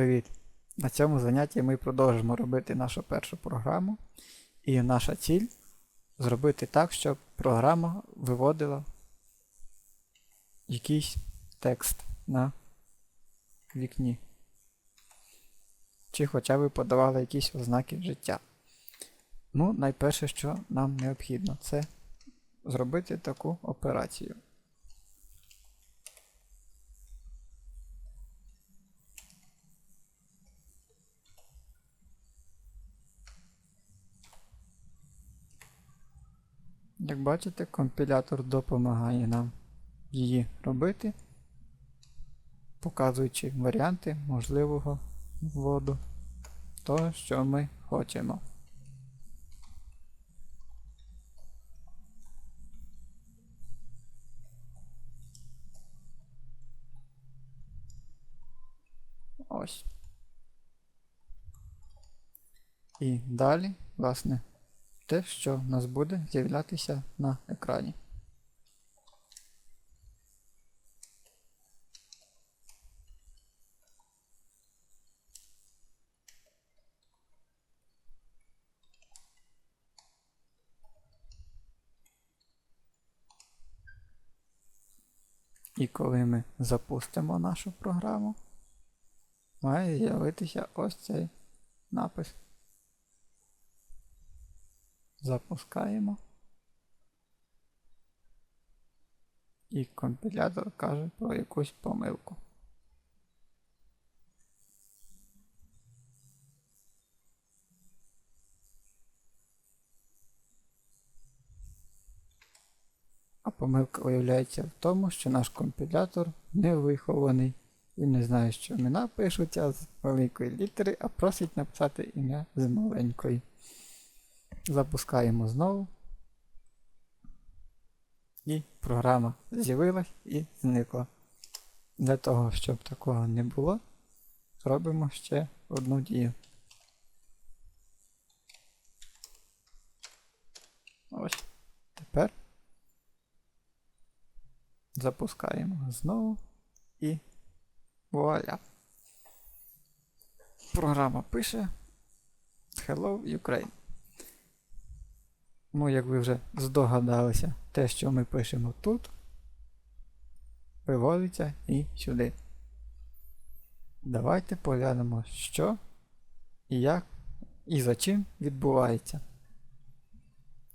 Привіт! На цьому занятті ми продовжимо робити нашу першу програму. І наша ціль зробити так, щоб програма виводила якийсь текст на вікні. Чи хоча б подавала якісь ознаки життя. Ну, найперше, що нам необхідно, це зробити таку операцію. Як бачите, компілятор допомагає нам її робити, показуючи варіанти можливого вводу того, що ми хочемо. Ось. І далі, власне, те, що в нас буде з'являтися на екрані. І коли ми запустимо нашу програму, має з'явитися ось цей напис. Запускаємо. І компілятор каже про якусь помилку. А помилка виявляється в тому, що наш компілятор не вихований. Він не знає, що імена пишуться з великої літери, а просить написати ім'я з маленької. Запускаємо знову. І програма з'явилась і зникла. Для того, щоб такого не було, зробимо ще одну дію. Ось. Тепер запускаємо знову і вуаля. Програма пише Hello Ukraine. Ну, як ви вже здогадалися, те, що ми пишемо тут, виводиться і сюди. Давайте поглянемо, що і як і за чим відбувається.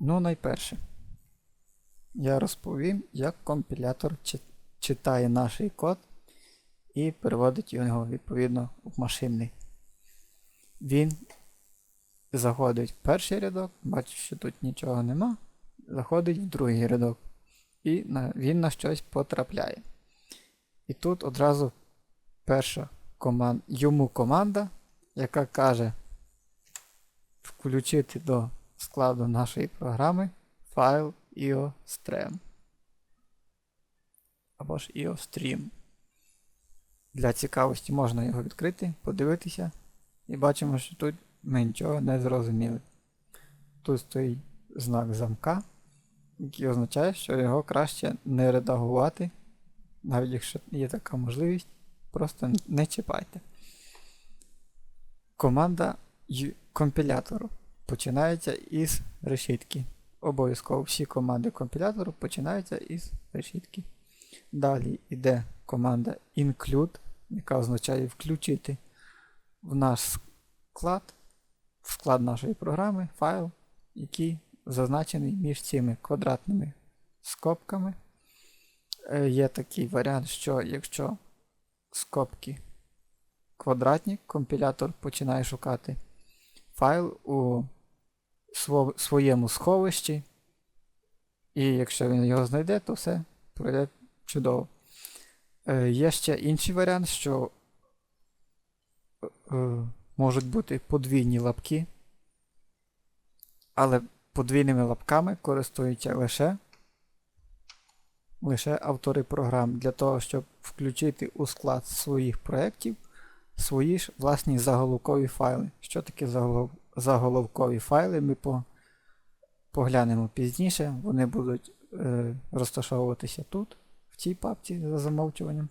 Ну, найперше, я розповім, як компілятор читає наш код і переводить його відповідно в машинний. Він заходить в перший рядок, бачу, що тут нічого нема. Заходить в другий рядок. І на, він на щось потрапляє. І тут одразу перша команда, йому команда, яка каже включити до складу нашої програми файл IOStream. Або ж IOStream. Для цікавості можна його відкрити, подивитися. І бачимо, що тут ми нічого не зрозуміли. Тут стоїть знак замка, який означає, що його краще не редагувати, навіть якщо є така можливість, просто не чіпайте. Команда компілятору починається із решітки. Обов'язково всі команди компілятору починаються із решітки. Далі йде команда include, яка означає включити в наш склад в склад нашої програми файл, який зазначений між цими квадратними скобками. Е, є такий варіант, що якщо скобки квадратні, компілятор починає шукати файл у своєму сховищі. І якщо він його знайде, то все пройде чудово. Е, є ще інший варіант, що е, можуть бути подвійні лапки, але подвійними лапками користуються лише лише автори програм для того, щоб включити у склад своїх проєктів свої ж власні заголовкові файли. Що таке заголов... заголовкові файли? Ми по... поглянемо пізніше, вони будуть е, розташовуватися тут, в цій папці за замовчуванням.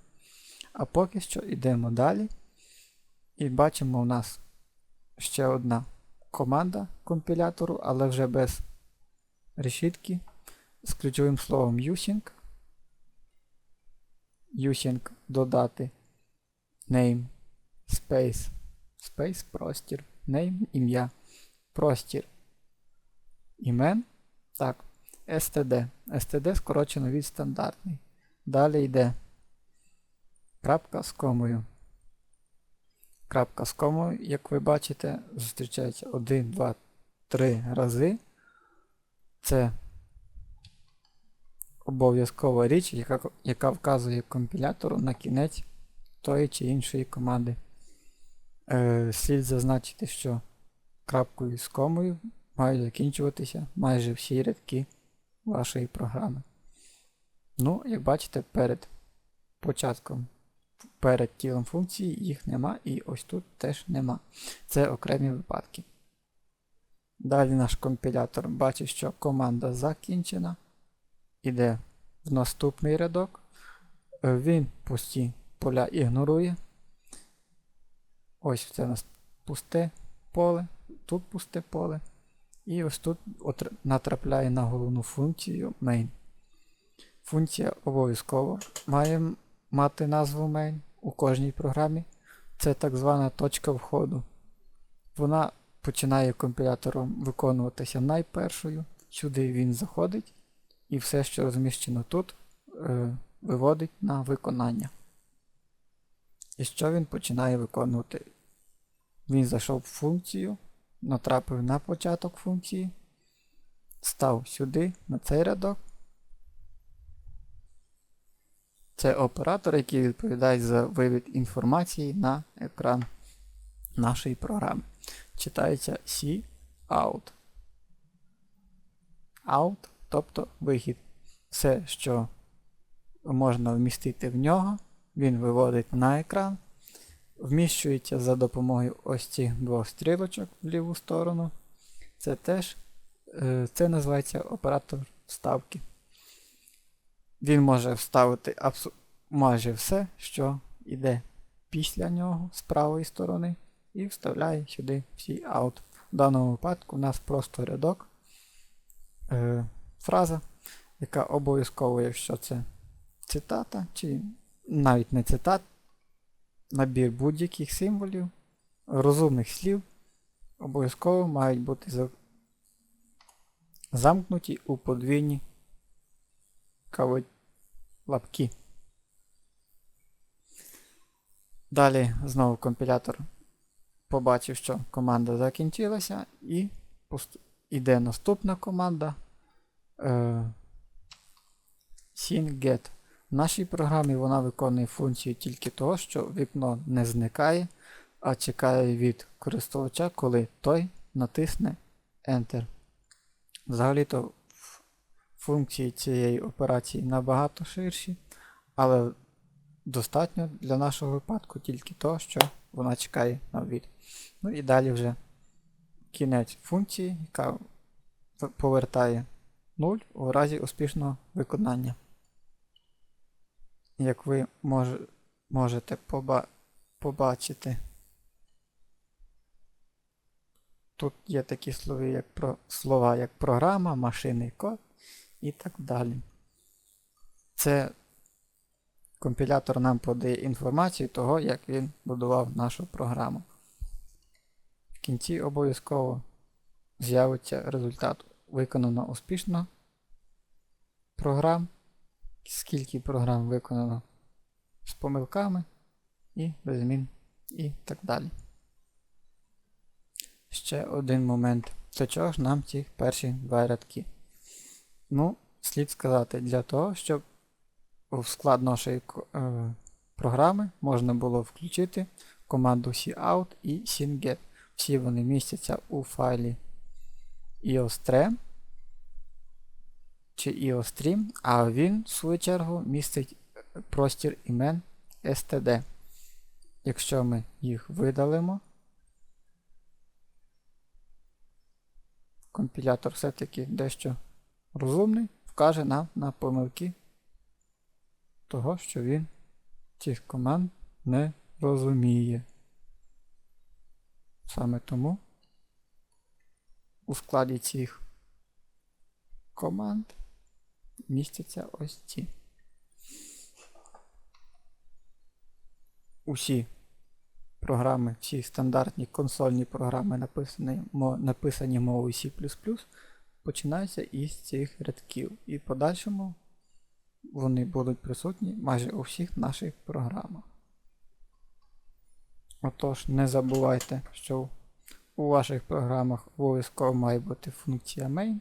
А поки що йдемо далі І бачимо у нас ще одна команда компілятору, але вже без решітки з ключовим словом using. Using додати name, space, space, простір, name, ім'я, простір, імен, так, std. std скорочено від стандартний. Далі йде крапка з комою. Крапка з комою, як ви бачите, зустрічається 1, 2, 3 рази. Це обов'язкова річ, яка, яка вказує компілятору на кінець тої чи іншої команди. Е, слід зазначити, що крапкою з комою мають закінчуватися майже всі рядки вашої програми. Ну, як бачите, перед початком, перед тілом функції їх нема, і ось тут теж нема. Це окремі випадки. Далі наш компілятор бачить, що команда закінчена. Іде в наступний рядок. Він пусті поля ігнорує. Ось це у нас пусте поле, тут пусте поле. І ось тут натрапляє на головну функцію main. Функція обов'язково має м- мати назву main у кожній програмі. Це так звана точка входу. Вона починає компілятором виконуватися найпершою. Сюди він заходить, і все, що розміщено тут, е, виводить на виконання. І що він починає виконувати? Він зайшов в функцію, натрапив на початок функції, став сюди, на цей рядок. Це оператор, який відповідає за вивід інформації на екран нашої програми. Читається C out. Out, тобто вихід. Все, що можна вмістити в нього, він виводить на екран. Вміщується за допомогою ось цих двох стрілочок в ліву сторону. Це теж е, це називається оператор вставки. Він може вставити майже все, що йде після нього з правої сторони, і вставляє сюди всі out. В даному випадку у нас просто рядок, е, фраза, яка обов'язково, якщо це цитата, чи навіть не цитат, набір будь-яких символів, розумних слів, обов'язково мають бути замкнуті у подвійні кави- лапки. Далі знову компілятор побачив, що команда закінчилася, і іде наступна команда е. В нашій програмі вона виконує функцію тільки того, що вікно не зникає, а чекає від користувача, коли той натисне Enter. Взагалі-то функції цієї операції набагато ширші, але достатньо для нашого випадку тільки того, що вона чекає на ввід. Ну і далі вже кінець функції, яка повертає 0 у разі успішного виконання. Як ви мож, можете поба, побачити, тут є такі слова, як, про, слова, як програма, машинний код і так далі. Це компілятор нам подає інформацію того, як він будував нашу програму. В кінці обов'язково з'явиться результат. Виконано успішно програм. Скільки програм виконано з помилками і без змін і так далі. Ще один момент. Для чого ж нам ці перші два рядки? Ну, слід сказати, для того, щоб в склад нашої е, програми можна було включити команду cout і synget. Всі вони містяться у файлі eostrem чи eostream, а він, в свою чергу, містить простір імен std. Якщо ми їх видалимо, компілятор все-таки дещо розумний, вкаже нам на помилки того, що він цих команд не розуміє. Саме тому у складі цих команд містяться ось ці. Усі програми, всі стандартні консольні програми, написані, написані мовою C++, починаються із цих рядків. І в подальшому вони будуть присутні майже у всіх наших програмах. Отож, не забувайте, що у ваших програмах обов'язково має бути функція main,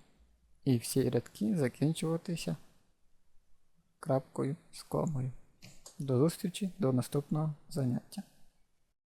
і всі рядки закінчуватися крапкою з комою. До зустрічі до наступного заняття.